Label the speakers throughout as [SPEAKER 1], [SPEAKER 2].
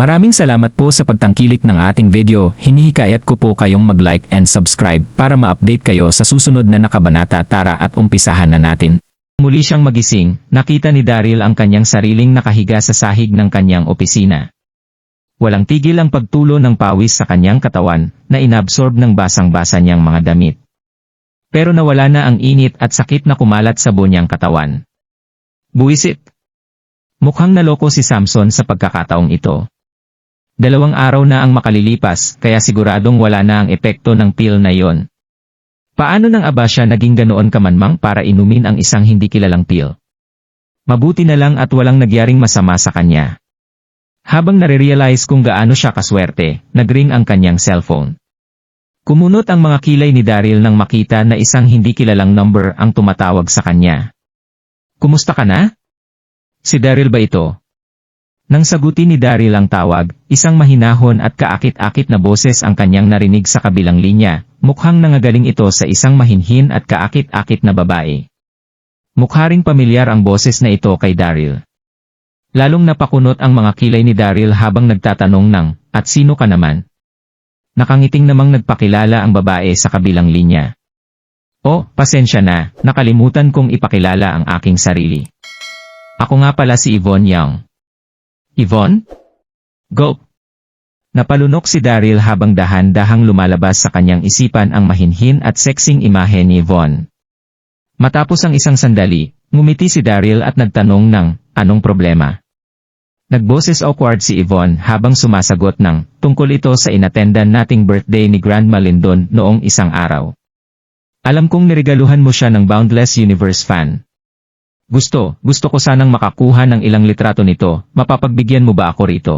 [SPEAKER 1] Maraming salamat po sa pagtangkilik ng ating video. Hinihikayat ko po kayong mag-like and subscribe para ma-update kayo sa susunod na nakabanata tara at umpisahan na natin. Muli siyang magising, nakita ni Daryl ang kanyang sariling nakahiga sa sahig ng kanyang opisina. Walang tigil ang pagtulo ng pawis sa kanyang katawan na inabsorb ng basang-basa niyang mga damit. Pero nawala na ang init at sakit na kumalat sa buong niyang katawan. Buwisit! Mukhang naloko si Samson sa pagkakataong ito. Dalawang araw na ang makalilipas, kaya siguradong wala na ang epekto ng pill na yon. Paano nang aba siya naging ganoon kamanmang para inumin ang isang hindi kilalang pill? Mabuti na lang at walang nagyaring masama sa kanya. Habang nare-realize kung gaano siya kaswerte, nagring ang kanyang cellphone. Kumunot ang mga kilay ni Daryl nang makita na isang hindi kilalang number ang tumatawag sa kanya. Kumusta ka na? Si Daryl ba ito? Nang sagutin ni Daryl ang tawag, isang mahinahon at kaakit-akit na boses ang kanyang narinig sa kabilang linya, mukhang nangagaling ito sa isang mahinhin at kaakit-akit na babae. Mukha ring pamilyar ang boses na ito kay Daryl. Lalong napakunot ang mga kilay ni Daryl habang nagtatanong ng, at sino ka naman? Nakangiting namang nagpakilala ang babae sa kabilang linya. Oh, pasensya na, nakalimutan kong ipakilala ang aking sarili. Ako nga pala si Yvonne Young. Yvonne? Go! Napalunok si Daryl habang dahan-dahang lumalabas sa kanyang isipan ang mahinhin at sexing imahe ni Yvonne. Matapos ang isang sandali, ngumiti si Daryl at nagtanong ng, anong problema? Nagboses awkward si Yvonne habang sumasagot ng, tungkol ito sa inatendan nating birthday ni Grandma Lindon noong isang araw. Alam kong niregaluhan mo siya ng Boundless Universe fan. Gusto, gusto ko sanang makakuha ng ilang litrato nito, mapapagbigyan mo ba ako rito?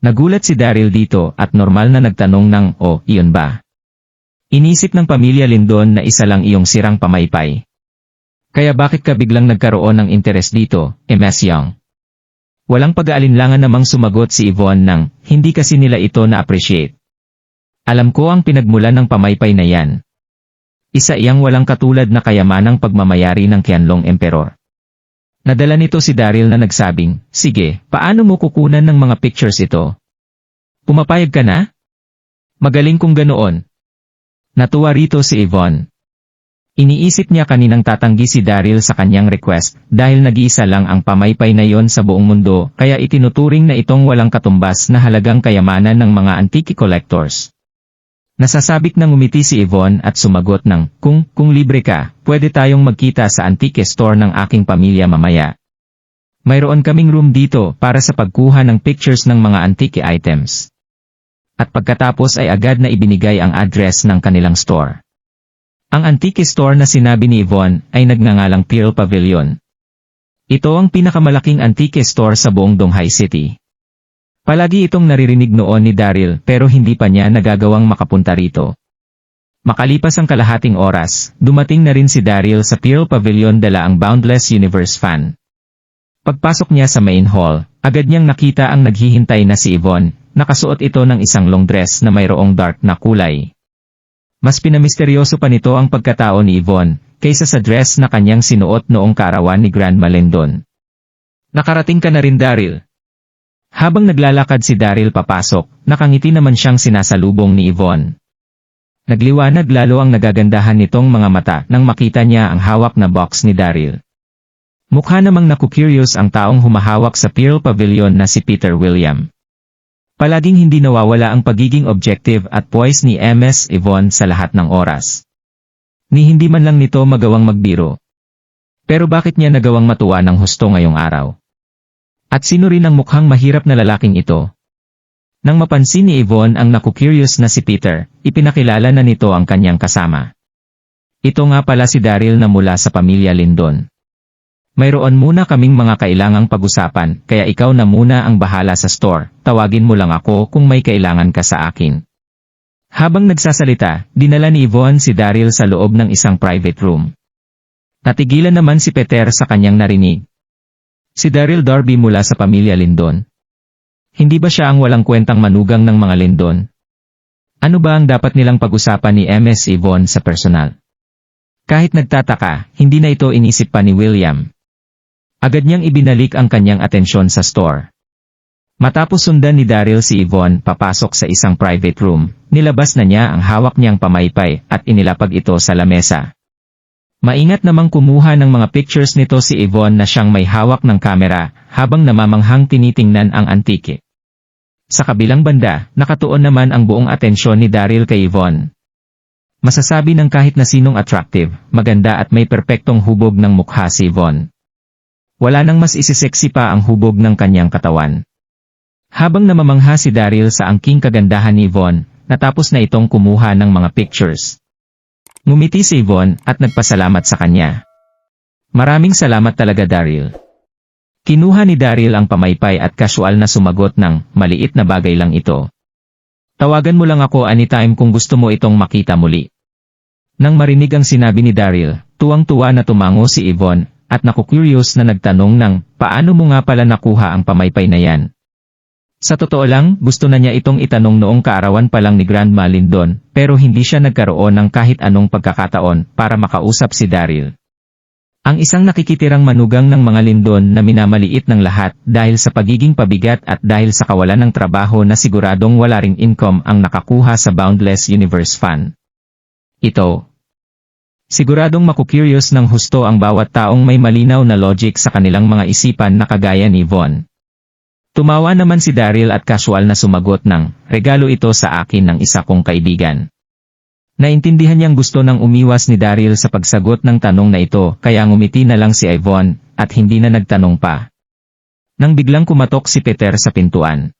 [SPEAKER 1] Nagulat si Daryl dito at normal na nagtanong ng, oh, iyon ba? Inisip ng pamilya Lindon na isa lang iyong sirang pamaypay. Kaya bakit ka biglang nagkaroon ng interes dito, MS Young? Walang pag-aalinlangan namang sumagot si Yvonne ng, hindi kasi nila ito na-appreciate. Alam ko ang pinagmulan ng pamaypay na yan. Isa iyang walang katulad na kayamanang pagmamayari ng Qianlong Emperor. Nadala nito si Daryl na nagsabing, Sige, paano mo kukunan ng mga pictures ito? Pumapayag ka na? Magaling kung ganoon. Natuwa rito si Yvonne. Iniisip niya kaninang tatanggi si Daryl sa kanyang request dahil nag-iisa lang ang pamaypay na yon sa buong mundo kaya itinuturing na itong walang katumbas na halagang kayamanan ng mga antique collectors. Nasasabik na ngumiti si Yvonne at sumagot ng, kung, kung libre ka, pwede tayong magkita sa antique store ng aking pamilya mamaya. Mayroon kaming room dito para sa pagkuha ng pictures ng mga antique items. At pagkatapos ay agad na ibinigay ang address ng kanilang store. Ang antique store na sinabi ni Yvonne ay nagngangalang Pearl Pavilion. Ito ang pinakamalaking antique store sa buong Donghai City. Palagi itong naririnig noon ni Daryl pero hindi pa niya nagagawang makapunta rito. Makalipas ang kalahating oras, dumating na rin si Daryl sa Pearl Pavilion dala ang Boundless Universe fan. Pagpasok niya sa main hall, agad niyang nakita ang naghihintay na si Yvonne, nakasuot ito ng isang long dress na mayroong dark na kulay. Mas pinamisteryoso pa nito ang pagkatao ni Yvonne, kaysa sa dress na kanyang sinuot noong karawan ni Grandma Lendon. Nakarating ka na rin Daryl, habang naglalakad si Daryl papasok, nakangiti naman siyang sinasalubong ni Yvonne. Nagliwanag lalo ang nagagandahan nitong mga mata nang makita niya ang hawak na box ni Daryl. Mukha namang naku-curious ang taong humahawak sa Pearl Pavilion na si Peter William. Palaging hindi nawawala ang pagiging objective at poise ni MS Yvonne sa lahat ng oras. Ni hindi man lang nito magawang magbiro. Pero bakit niya nagawang matuwa ng husto ngayong araw? At sino rin ang mukhang mahirap na lalaking ito? Nang mapansin ni Yvonne ang naku-curious na si Peter, ipinakilala na nito ang kanyang kasama. Ito nga pala si Daryl na mula sa pamilya Lindon. Mayroon muna kaming mga kailangang pag-usapan, kaya ikaw na muna ang bahala sa store, tawagin mo lang ako kung may kailangan ka sa akin. Habang nagsasalita, dinala ni Yvonne si Daryl sa loob ng isang private room. Natigilan naman si Peter sa kanyang narinig, Si Daryl Darby mula sa pamilya Lindon. Hindi ba siya ang walang kwentang manugang ng mga Lindon? Ano ba ang dapat nilang pag-usapan ni MS Yvonne sa personal? Kahit nagtataka, hindi na ito inisip pa ni William. Agad niyang ibinalik ang kanyang atensyon sa store. Matapos sundan ni Daryl si Yvonne papasok sa isang private room, nilabas na niya ang hawak niyang pamaypay at inilapag ito sa lamesa. Maingat namang kumuha ng mga pictures nito si Yvonne na siyang may hawak ng kamera habang namamanghang tinitingnan ang antike. Sa kabilang banda, nakatuon naman ang buong atensyon ni Daryl kay Yvonne. Masasabi ng kahit na sinong attractive, maganda at may perpektong hubog ng mukha si Yvonne. Wala nang mas isiseksi pa ang hubog ng kanyang katawan. Habang namamangha si Daryl sa angking kagandahan ni Yvonne, natapos na itong kumuha ng mga pictures. Ngumiti si Yvonne at nagpasalamat sa kanya. Maraming salamat talaga Daryl. Kinuha ni Daryl ang pamaypay at casual na sumagot ng maliit na bagay lang ito. Tawagan mo lang ako anytime kung gusto mo itong makita muli. Nang marinig ang sinabi ni Daryl, tuwang-tuwa na tumango si Yvonne at naku-curious na nagtanong ng paano mo nga pala nakuha ang pamaypay na yan. Sa totoo lang, gusto na niya itong itanong noong kaarawan pa lang ni Grandma Lindon, pero hindi siya nagkaroon ng kahit anong pagkakataon para makausap si Daryl. Ang isang nakikitirang manugang ng mga Lindon na minamaliit ng lahat dahil sa pagiging pabigat at dahil sa kawalan ng trabaho na siguradong wala ring income ang nakakuha sa Boundless Universe Fund. Ito. Siguradong makukurious ng husto ang bawat taong may malinaw na logic sa kanilang mga isipan na kagaya ni Von. Tumawa naman si Daryl at casual na sumagot ng, regalo ito sa akin ng isa kong kaibigan. Naintindihan niyang gusto ng umiwas ni Daryl sa pagsagot ng tanong na ito kaya ngumiti na lang si Yvonne at hindi na nagtanong pa. Nang biglang kumatok si Peter sa pintuan.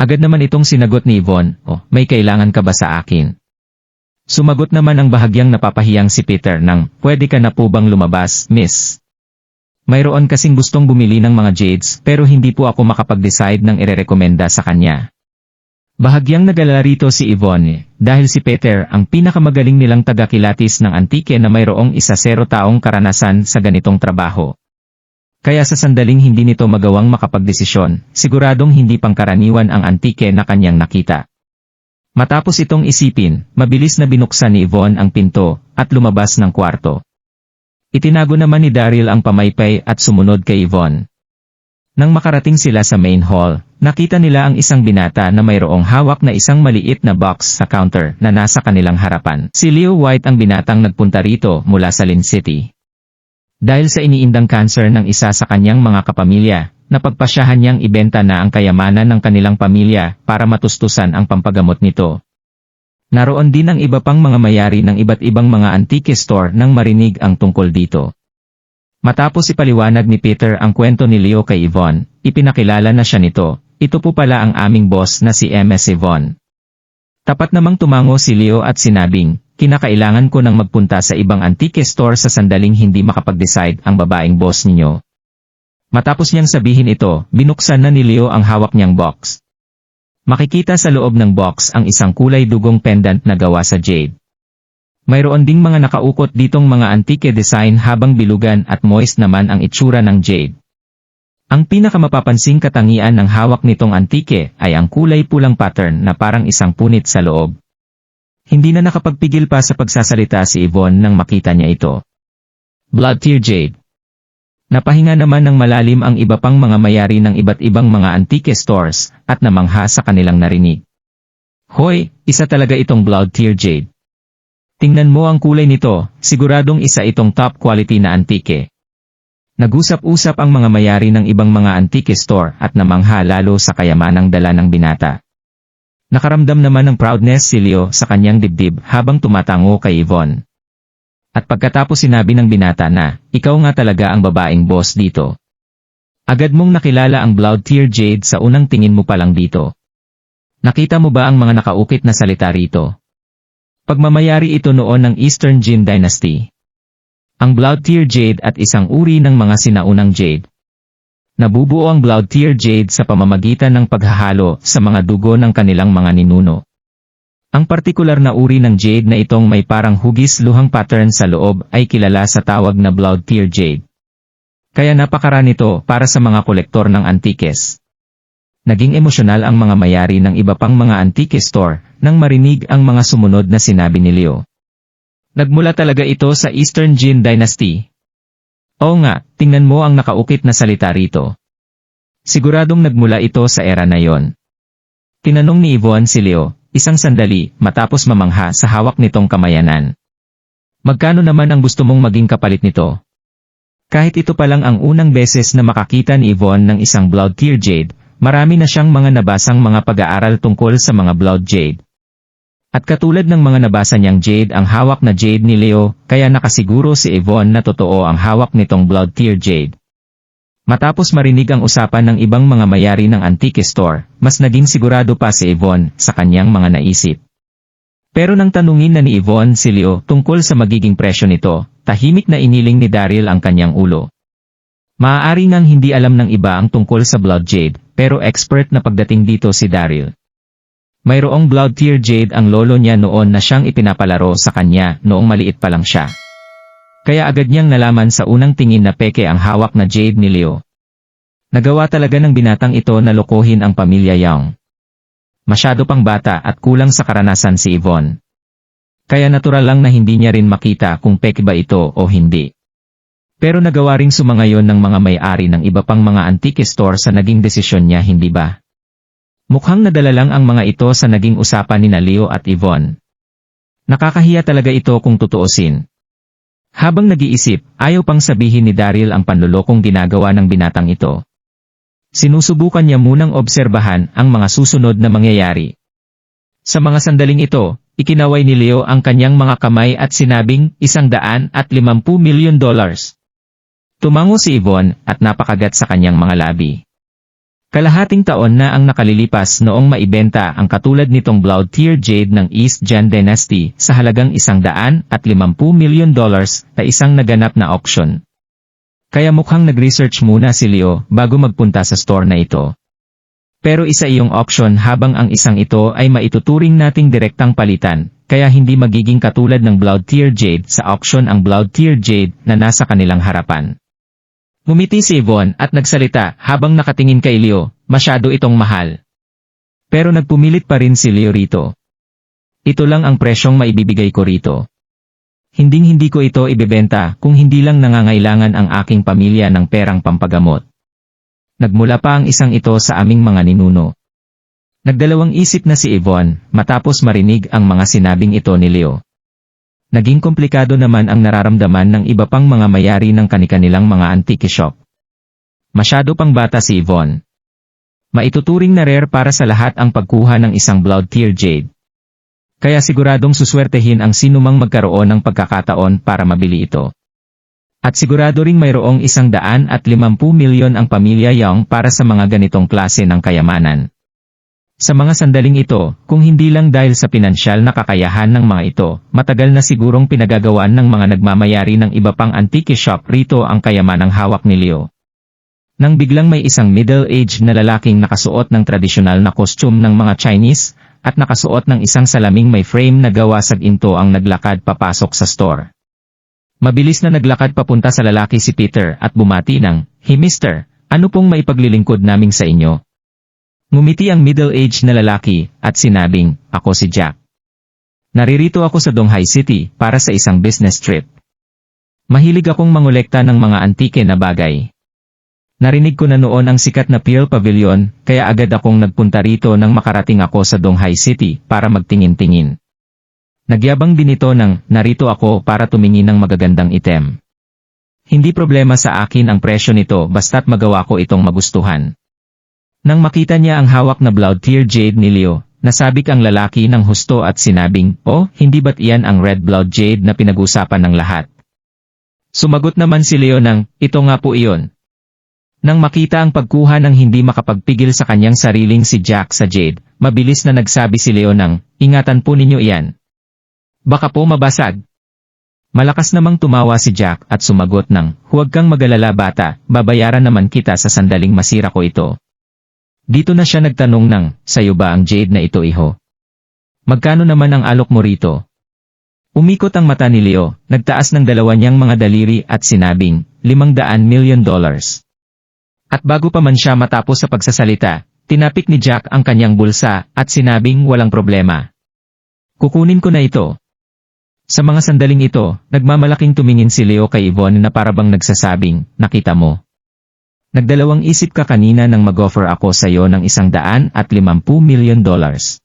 [SPEAKER 1] Agad naman itong sinagot ni Yvonne, oh, may kailangan ka ba sa akin? Sumagot naman ang bahagyang napapahiyang si Peter ng, pwede ka na po bang lumabas, miss? Mayroon kasing gustong bumili ng mga jades pero hindi po ako makapag-decide ng irerekomenda sa kanya. Bahagyang nagalala rito si Yvonne dahil si Peter ang pinakamagaling nilang tagakilatis ng antike na mayroong isa zero taong karanasan sa ganitong trabaho. Kaya sa sandaling hindi nito magawang makapagdesisyon, siguradong hindi pangkaraniwan ang antike na kanyang nakita. Matapos itong isipin, mabilis na binuksan ni Yvonne ang pinto at lumabas ng kwarto. Itinago naman ni Daryl ang pamaypay at sumunod kay Yvonne. Nang makarating sila sa main hall, nakita nila ang isang binata na mayroong hawak na isang maliit na box sa counter na nasa kanilang harapan. Si Leo White ang binatang nagpunta rito mula sa Lin City. Dahil sa iniindang cancer ng isa sa kanyang mga kapamilya, napagpasyahan niyang ibenta na ang kayamanan ng kanilang pamilya para matustusan ang pampagamot nito. Naroon din ang iba pang mga mayari ng iba't ibang mga antique store nang marinig ang tungkol dito. Matapos ipaliwanag ni Peter ang kwento ni Leo kay Yvonne, ipinakilala na siya nito, ito po pala ang aming boss na si MS Yvonne. Tapat namang tumango si Leo at sinabing, kinakailangan ko nang magpunta sa ibang antique store sa sandaling hindi makapag-decide ang babaeng boss ninyo. Matapos niyang sabihin ito, binuksan na ni Leo ang hawak niyang box. Makikita sa loob ng box ang isang kulay dugong pendant na gawa sa jade. Mayroon ding mga nakaukot ditong mga antique design habang bilugan at moist naman ang itsura ng jade. Ang pinakamapapansing katangian ng hawak nitong antike ay ang kulay pulang pattern na parang isang punit sa loob. Hindi na nakapagpigil pa sa pagsasalita si Yvonne nang makita niya ito. Blood Tear Jade Napahinga naman ng malalim ang iba pang mga mayari ng iba't ibang mga antique stores, at namangha sa kanilang narinig. Hoy, isa talaga itong Blood Tear Jade. Tingnan mo ang kulay nito, siguradong isa itong top quality na antike. Nag-usap-usap ang mga mayari ng ibang mga antique store at namangha lalo sa kayamanang dala ng binata. Nakaramdam naman ng proudness si Leo sa kanyang dibdib habang tumatango kay Yvonne. At pagkatapos sinabi ng binata na, ikaw nga talaga ang babaeng boss dito. Agad mong nakilala ang Blood Tear Jade sa unang tingin mo pa lang dito. Nakita mo ba ang mga nakaukit na salita rito? Pagmamayari ito noon ng Eastern Jin Dynasty. Ang Blood Tear Jade at isang uri ng mga sinaunang jade. Nabubuo ang Blood Tear Jade sa pamamagitan ng paghahalo sa mga dugo ng kanilang mga ninuno. Ang partikular na uri ng jade na itong may parang hugis luhang pattern sa loob ay kilala sa tawag na blood tear jade. Kaya napakara nito para sa mga kolektor ng antikes. Naging emosyonal ang mga mayari ng iba pang mga antique store nang marinig ang mga sumunod na sinabi ni Leo. Nagmula talaga ito sa Eastern Jin Dynasty. Oo nga, tingnan mo ang nakaukit na salita rito. Siguradong nagmula ito sa era na yon. Tinanong ni Yvonne si Leo, isang sandali, matapos mamangha sa hawak nitong kamayanan. Magkano naman ang gusto mong maging kapalit nito? Kahit ito pa lang ang unang beses na makakita ni Yvonne ng isang blood tear jade, marami na siyang mga nabasang mga pag-aaral tungkol sa mga blood jade. At katulad ng mga nabasa niyang jade ang hawak na jade ni Leo, kaya nakasiguro si Yvonne na totoo ang hawak nitong blood tear jade. Matapos marinig ang usapan ng ibang mga mayari ng antique store, mas naging sigurado pa si Yvonne sa kanyang mga naisip. Pero nang tanungin na ni Yvonne si Leo tungkol sa magiging presyo nito, tahimik na iniling ni Daryl ang kanyang ulo. Maaari ngang hindi alam ng iba ang tungkol sa blood jade, pero expert na pagdating dito si Daryl. Mayroong blood tear jade ang lolo niya noon na siyang ipinapalaro sa kanya noong maliit pa lang siya. Kaya agad niyang nalaman sa unang tingin na peke ang hawak na jade ni Leo. Nagawa talaga ng binatang ito na lokohin ang pamilya Young. Masyado pang bata at kulang sa karanasan si Yvonne. Kaya natural lang na hindi niya rin makita kung peke ba ito o hindi. Pero nagawa ring sumangayon ng mga may-ari ng iba pang mga antique store sa naging desisyon niya hindi ba? Mukhang nadala lang ang mga ito sa naging usapan ni na Leo at Yvonne. Nakakahiya talaga ito kung tutuusin. Habang nag-iisip, ayaw pang sabihin ni Daryl ang panlulokong ginagawa ng binatang ito. Sinusubukan niya munang obserbahan ang mga susunod na mangyayari. Sa mga sandaling ito, ikinaway ni Leo ang kanyang mga kamay at sinabing isang daan at limampu milyon dollars. Tumango si Yvonne at napakagat sa kanyang mga labi. Kalahating taon na ang nakalilipas noong maibenta ang katulad nitong Blood Tear Jade ng East Jan Dynasty sa halagang isang daan at limampu milyon dollars na isang naganap na auction. Kaya mukhang nag-research muna si Leo bago magpunta sa store na ito. Pero isa iyong auction habang ang isang ito ay maituturing nating direktang palitan, kaya hindi magiging katulad ng Blood Tear Jade sa auction ang Blood Tear Jade na nasa kanilang harapan. Ngumiti si Yvonne at nagsalita habang nakatingin kay Leo, masyado itong mahal. Pero nagpumilit pa rin si Leo rito. Ito lang ang presyong maibibigay ko rito. Hinding-hindi ko ito ibebenta kung hindi lang nangangailangan ang aking pamilya ng perang pampagamot. Nagmula pa ang isang ito sa aming mga ninuno. Nagdalawang isip na si Yvonne matapos marinig ang mga sinabing ito ni Leo. Naging komplikado naman ang nararamdaman ng iba pang mga mayari ng kanikanilang mga antique shop. Masyado pang bata si Yvonne. Maituturing na rare para sa lahat ang pagkuha ng isang blood tear jade. Kaya siguradong suswertehin ang sinumang magkaroon ng pagkakataon para mabili ito. At sigurado ring mayroong isang daan at limampu milyon ang pamilya Young para sa mga ganitong klase ng kayamanan. Sa mga sandaling ito, kung hindi lang dahil sa pinansyal na kakayahan ng mga ito, matagal na sigurong pinagagawan ng mga nagmamayari ng iba pang antique shop rito ang kayamanang hawak ni Leo. Nang biglang may isang middle-aged na lalaking nakasuot ng tradisyonal na costume ng mga Chinese, at nakasuot ng isang salaming may frame na gawa sa ginto ang naglakad papasok sa store. Mabilis na naglakad papunta sa lalaki si Peter at bumati ng, Hey mister, ano pong maipaglilingkod naming sa inyo? Ngumiti ang middle-aged na lalaki, at sinabing, ako si Jack. Naririto ako sa Donghai City, para sa isang business trip. Mahilig akong mangolekta ng mga antike na bagay. Narinig ko na noon ang sikat na Pearl Pavilion, kaya agad akong nagpunta rito nang makarating ako sa Donghai City, para magtingin-tingin. Nagyabang din ito ng, narito ako para tumingin ng magagandang item. Hindi problema sa akin ang presyo nito basta't magawa ko itong magustuhan. Nang makita niya ang hawak na blood tear jade ni Leo, nasabik ang lalaki ng husto at sinabing, Oh, hindi ba't iyan ang red blood jade na pinag-usapan ng lahat? Sumagot naman si Leo ng, ito nga po iyon. Nang makita ang pagkuha ng hindi makapagpigil sa kanyang sariling si Jack sa Jade, mabilis na nagsabi si Leo ng, ingatan po ninyo iyan. Baka po mabasag. Malakas namang tumawa si Jack at sumagot ng, huwag kang magalala bata, babayaran naman kita sa sandaling masira ko ito. Dito na siya nagtanong ng, sayo ba ang jade na ito iho? Magkano naman ang alok mo rito? Umikot ang mata ni Leo, nagtaas ng dalawa niyang mga daliri at sinabing, limang daan milyon dollars. At bago pa man siya matapos sa pagsasalita, tinapik ni Jack ang kanyang bulsa at sinabing walang problema. Kukunin ko na ito. Sa mga sandaling ito, nagmamalaking tumingin si Leo kay Yvonne na parabang nagsasabing, nakita mo. Nagdalawang isip ka kanina nang mag-offer ako sa iyo ng isang daan at limampu milyon dollars.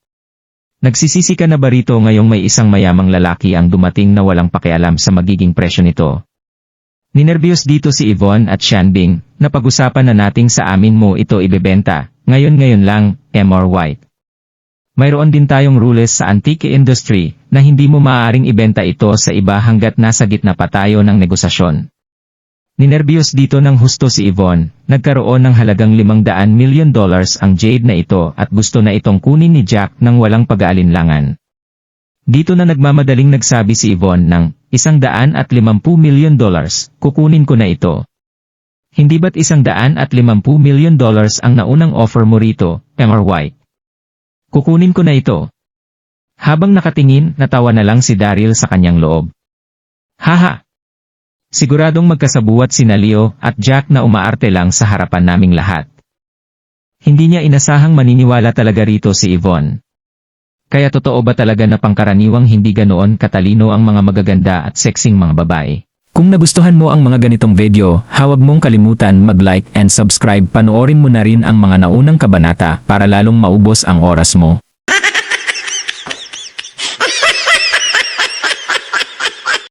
[SPEAKER 1] Nagsisisi ka na ba rito ngayong may isang mayamang lalaki ang dumating na walang pakialam sa magiging presyo nito? Ninervyos dito si Yvonne at Shanbing, na pag-usapan na nating sa amin mo ito ibebenta, ngayon-ngayon lang, M.R. White. Mayroon din tayong rules sa antique industry, na hindi mo maaaring ibenta ito sa iba hanggat nasa gitna pa tayo ng negosasyon. Ninerbyos dito ng husto si Yvonne, nagkaroon ng halagang 500 million dollars ang jade na ito at gusto na itong kunin ni Jack ng walang pag-aalinlangan. Dito na nagmamadaling nagsabi si Yvonne ng, isang daan at limampu million dollars, kukunin ko na ito. Hindi ba't isang daan at limampu million dollars ang naunang offer mo rito, Mr. White? Kukunin ko na ito. Habang nakatingin, natawa na lang si Daryl sa kanyang loob. Haha! Siguradong magkasabuat sina Leo at Jack na umaarte lang sa harapan naming lahat. Hindi niya inasahang maniniwala talaga rito si Yvonne. Kaya totoo ba talaga na pangkaraniwang hindi ganoon katalino ang mga magaganda at sexing mga babae? Kung nagustuhan mo ang mga ganitong video, huwag mong kalimutan mag-like and subscribe panoorin mo na rin ang mga naunang kabanata para lalong maubos ang oras mo.